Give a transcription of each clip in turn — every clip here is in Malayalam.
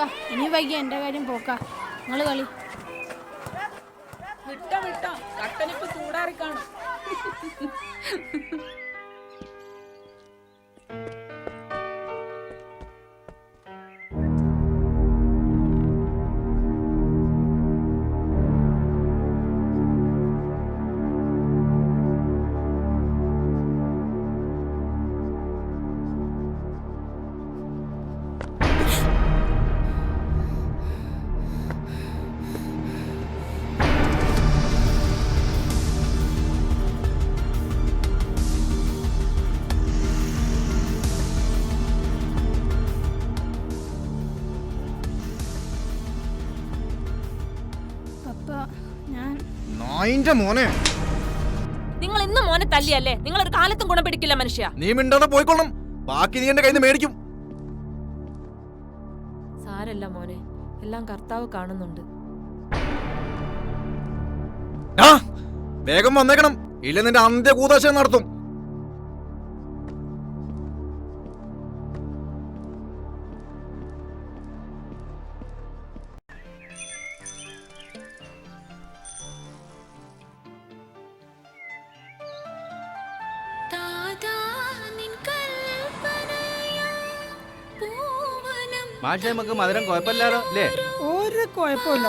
പോവാ. ഇനി വൈകി എന്റെ കാര്യം പോക്കാ. നിങ്ങൾ കളി. വിട്ടോ വിട്ടോ. കട്ടനിപ്പ് ചൂടാറി ഞാൻ നായിന്റെ മോനെ. നിങ്ങൾ ഇന്നും മോനെ തല്ലിയല്ലേ? നിങ്ങൾ ഒരു കാലത്തും ഗുണപിടിക്കില്ല മനുഷ്യ. നീ മിണ്ടാതെ പോയിക്കൊള്ളും. ബാക്കി നീ എന്റെ കയ്യിൽ നിന്ന് മേടിക്കും. സാരല്ല മോനെ. എല്ലാം കർത്താവ് കാണുന്നുണ്ട്. ആ വേഗം വന്നേക്കണം. ഇല്ല നിന്റെ അന്ത്യ കൂതാശം നടത്തും. മാഷെ നമുക്ക് മധുരം കുഴപ്പമില്ലാലോ അല്ലേ? ഒരു കുഴപ്പമില്ല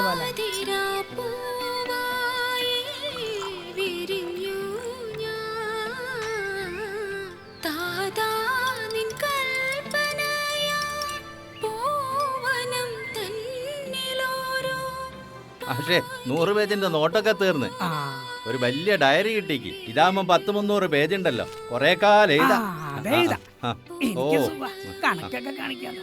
പക്ഷേ നൂറ് പേജിന്റെ നോട്ടൊക്കെ തീർന്ന്. ആ. ഒരു വലിയ ഡയറി കിട്ടിക്ക്. ഇതാകുമ്പോ പത്ത് മുന്നൂറ് പേജ് ഉണ്ടല്ലോ കൊറേ കാലം എഴുതാ. ഓ. കണക്കൊക്കെ കാണിക്കാലോ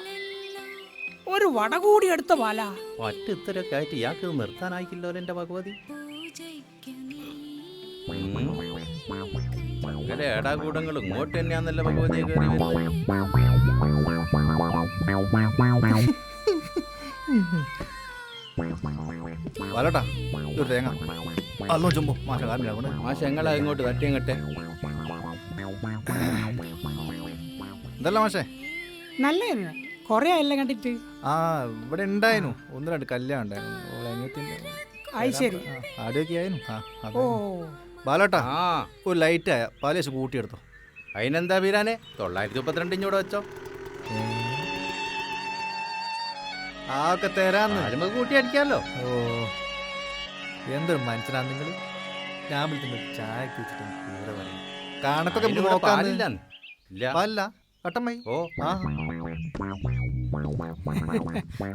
ഒരു വട കൂടി എടുത്ത പാല ഒറ്റ ഇത്തരൊക്കെ ആയിട്ട് ഇയാൾക്ക് നിർത്താനായിക്കില്ലോ എന്റെ ഭഗവതി? ഉം. ഏടാകൂടങ്ങൾ ഇങ്ങോട്ട് തന്നെയാന്നല്ല ഭഗവതിയെ കയറി വരട്ടാ ഒരു തേങ്ങ. അല്ലോ ചുമ്പോ മാഷ കാരന്റെ മാഷ എങ്ങളാ ഇങ്ങോട്ട് തട്ടിയങ്ങട്ടെ എന്തല്ല മാഷേ. നല്ലായിരുന്നു കൊറേ ആയല്ലേ കണ്ടിട്ട്. ആ ഇവിടെ ഉണ്ടായിരുന്നു ഒന്ന് രണ്ട് കല്യാണം ഉണ്ടായിരുന്നു. ഓളെ അനിയത്തിന്റെ ശരി. ആ, ആദ്യമൊക്കെ ആയിരുന്നു. ഓ. ബാലോട്ടാ ഒരു ലൈറ്റ് ആയ. പാലേശ് കൂട്ടിയെടുത്തോ അതിനെന്താ വീരാനെ തൊള്ളായിരത്തി മുപ്പത്തിരണ്ട് ഇഞ്ഞൂടെ വെച്ചോ. ആ ഒക്കെ തരാന്ന്. നമുക്ക് കൂട്ടി അടിക്കാമല്ലോ ഓ. എന്തൊരു മനുഷ്യനാ നിങ്ങൾ ഞാൻ വിളിക്കുന്ന ചായ കുടിച്ചിട്ട് കൂടെ പറയും. കണക്കൊക്കെ പാലില്ലാന്ന്. പാലില്ല. കട്ടമ്മൈ ഓ. ആ.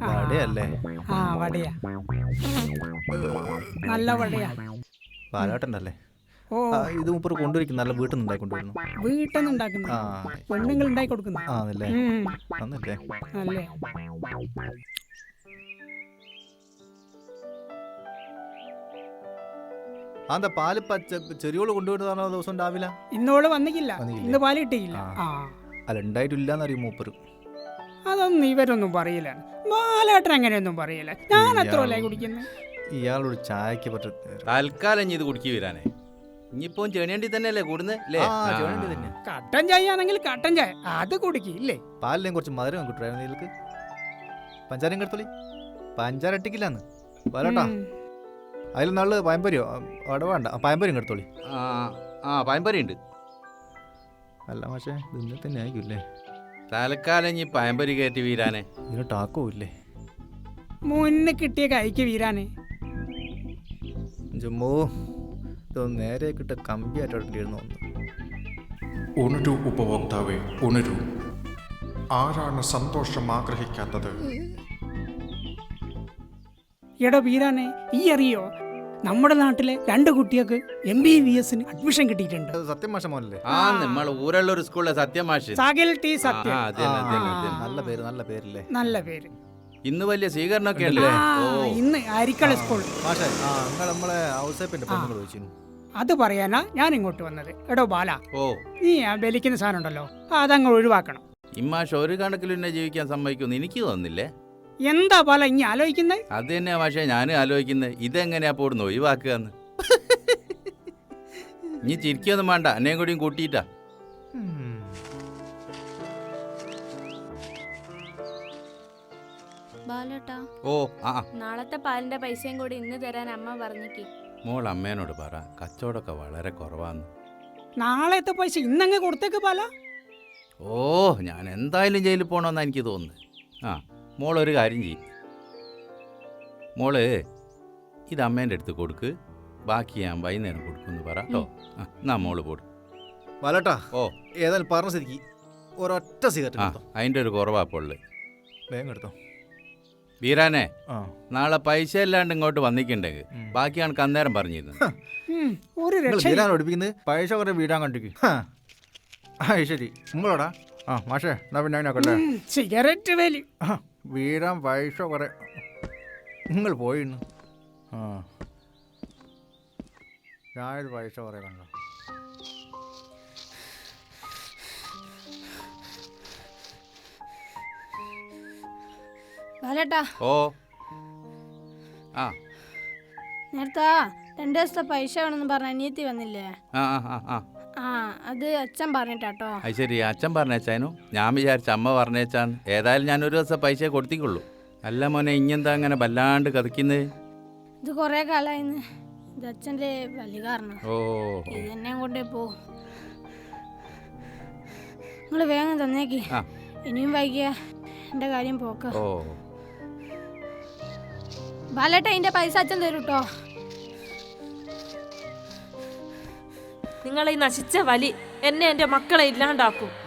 വടയല്ലേ? ആ വടയാ. നല്ല വടയാ. ഓ. ആ, ഇത് മുപ്പർ കൊണ്ടുവരിക്കും. നല്ല വീട്ടിൽ നിന്ന് ഉണ്ടായിക്കൊണ്ടിരുന്നു വീട്ടിൽ നിന്ന് ഉണ്ടാക്കുന്ന ആ. പെണ്ണുങ്ങൾ ഉണ്ടാക്കി കൊടുക്കുന്ന? ആ അതല്ലേ ഉം, അന്നല്ലേ പാൽ പച്ച ചെറിയോൾ കൊണ്ടുവരുന്നതാണോ ദിവസം ഉണ്ടാവില്ല ഇന്നോൾ വന്നിക്കില്ല. വന്നിക്കില്ല. ഇന്ന് പാൽ കിട്ടിയില്ല. ആ. ആ. അല്ല ഉണ്ടായിട്ടില്ലാന്നറിയും മൂപ്പര്? അതൊന്നും ഇവരൊന്നും പറയില്ല. ബാലേട്ടൻ അങ്ങനെയൊന്നും പറയില്ല. ഞാൻ എത്ര അല്ലേ കുടിക്കുന്നത് ഇയാളൊരു ചായക്ക് പറ്റ തൽക്കാലം ഇനി ഇത് കുടിക്കി വരാനേ. ഇനിയിപ്പോ ചെണിയണ്ടി തന്നെയല്ലേ കൂടുന്നത്. കട്ടൻ ചായ ആണെങ്കിൽ കട്ടൻ ചായ. അത് കുടിക്കില്ലേ പാലിലേയും കുറച്ച് മധുരം കിട്ടുമായിരുന്നു ഇതിലേക്ക് പഞ്ചാരം കെടുത്തോളി പഞ്ചാര ഇട്ടിക്കില്ലാന്ന്. പാലോട്ടാ അതിൽ നാൾ പയമ്പരിയോ അവിടെ വേണ്ട. പയമ്പരിയും കെടുത്തോളി ആ ആ പയമ്പരി ഉണ്ട് അല്ല പക്ഷേ ഇന്നെ തന്നെ ആയിരിക്കില്ലേ തൽക്കാലം ഈ പയമ്പരി കയറ്റി വീരാനെ. ടാക്കൂല്ലേ ടാക്കോ ഇല്ലേ? മുന്നേ കിട്ടിയ കൈക്ക് വീരാനെ. ജമ്മോ ഇതൊന്ന് നേരെ കിട്ട കമ്പിയായിട്ടിരുന്നു ഉണരൂ ഉപഭോക്താവേ ഉണരു. ആരാണ് സന്തോഷം ആഗ്രഹിക്കാത്തത്? എടോ വീരാനെ ഈ അറിയോ? നമ്മുടെ നാട്ടിലെ രണ്ട് കുട്ടികൾക്ക് എം ബി ബി എസിന് അഡ്മിഷൻ കിട്ടിയിട്ടുണ്ട്. സത്യം മാഷ മോനല്ലേ? ആ നമ്മൾ ഊരുള്ള ഒരു സ്കൂളിലെ സത്യമാഷ് സകൽ ടി സത്യം. ആ, അതെ, നല്ല പേര് നല്ല പേരില്ലേ? നല്ല പേര്. ഇന്ന് വലിയ സ്വീകരണമൊക്കെ അല്ലേ? ആ ഇന്ന് അരിക്കള സ്കൂൾ മാഷേ ആ നിങ്ങൾ നമ്മളെ ഔസേപ്പിന്റെ പെണ്ണുങ്ങൾ ചോദിച്ചിരുന്നു അത് പറയാനാ ഞാൻ ഇങ്ങോട്ട് വന്നത്. എടോ ബാല ഓ. നീ ആ ബലിക്കുന്ന സാധനം ഉണ്ടല്ലോ. അതങ്ങ് ഒഴിവാക്കണം. ഇമ്മാഷ ഒരു കണക്കിൽ എന്നെ ജീവിക്കാൻ സമ്മതിക്കുമെന്ന് എനിക്ക് തോന്നുന്നില്ലേ? എന്താ ബാല ഇനി ആലോചിക്കുന്നത് അത് തന്നെയാ പക്ഷേ ഞാനും ആലോചിക്കുന്നത് ഇതെങ്ങനെയാ പോടുന്നു ഒഴിവാക്കുക ഇനി ചിരിക്കൊന്നും വേണ്ട എന്നെയും കൂടിയും കൂട്ടിയിട്ടാ. ബാലേട്ടാ ഓ ആ ആ. നാളത്തെ പാലിന്റെ പൈസയും കൂടി ഇന്ന് തരാൻ അമ്മ പറഞ്ഞിക്ക്. മോൾ അമ്മേനോട് പറ കച്ചവടമൊക്കെ വളരെ കുറവാന്ന്. നാളത്തെ പൈസ ഇന്നങ്ങ് കൊടുത്തേക്ക് പാല? ഓ ഞാൻ എന്തായാലും ജയിലിൽ പോകണമെന്നാണ് എനിക്ക് തോന്നുന്നത് ആ. മോളൊരു കാര്യം ചെയ്യും. മോൾ ഇത് അമ്മേന്റെ അടുത്ത് കൊടുക്ക്. ബാക്കി ഞാൻ വൈകുന്നേരം കൊടുക്കുമെന്ന് പറ കേട്ടോ ആ എന്നാ മോൾ പോടും. വലട്ടാ? ഓ. ഏതായാലും പറഞ്ഞ സ്ഥിതിക്ക് ഒരൊറ്റ സിഗരറ്റ് ആ അതിന്റെ ഒരു കുറവാപ്പുള്ളത് വേഗം എടുത്തോ. വീരാനെ ആ. നാളെ പൈസ ഇല്ലാണ്ട് ഇങ്ങോട്ട് വന്നിക്കുണ്ടെങ്കിൽ ബാക്കിയാണ് ബാക്കി പറഞ്ഞിരുന്നത് അന്നേരം പറഞ്ഞിരുന്നു. ഒരു നിങ്ങൾ രക്ഷ വീരാൻ പഠിപ്പിക്കുന്നത് പൈസ കുറെ വീടാൻ കണ്ടിരിക്കും ആ ശരി. നിങ്ങളോടാ ആ മാഷേ എന്നാ പിന്നെ അതിനൊക്കെ സിഗരറ്റ് വലി വീഴാൻ പൈസ കുറെ. നിങ്ങൾ പോയിന്ന് ആ. ഞാനൊരു പൈസ കുറെ കണ്ടോ? ബാലേട്ടാ. ഓ. ആ. നേരത്തെ രണ്ടു ദിവസത്തെ പൈസ വേണമെന്ന് പറഞ്ഞ അനിയത്തി വന്നില്ലേ? ആ ആ ആ. അത് അച്ഛൻ പറഞ്ഞിട്ടാട്ടോ. അത് ശരി അച്ഛൻ പറഞ്ഞേച്ചാനു ഞാൻ വിചാരിച്ച അമ്മ പറഞ്ഞേച്ചാൻ. ഏതായാലും ഞാൻ ഒരു ദിവസം പൈസ കൊടുത്തിക്കുള്ളൂ. അല്ല മോനെ ഇങ്ങെന്താ അങ്ങനെ വല്ലാണ്ട് കഥക്കുന്നത് ഇത് കുറേ കാലായിന്ന്. ഇത് അച്ഛന്റെ വലിയ കാരണം. ഓ. എന്നെ കൊണ്ടേ പോ. നിങ്ങൾ വേഗം തന്നേക്ക്. ആ. ഇനിയും വൈകിയ എന്റെ കാര്യം പോക്ക. ഓ. ബാലേട്ട ഇന്റെ പൈസ അച്ഛൻ തരും കേട്ടോ നിങ്ങൾ ഈ നശിച്ച വലി എന്നെ എന്റെ മക്കളെ ഇല്ലാണ്ടാക്കും.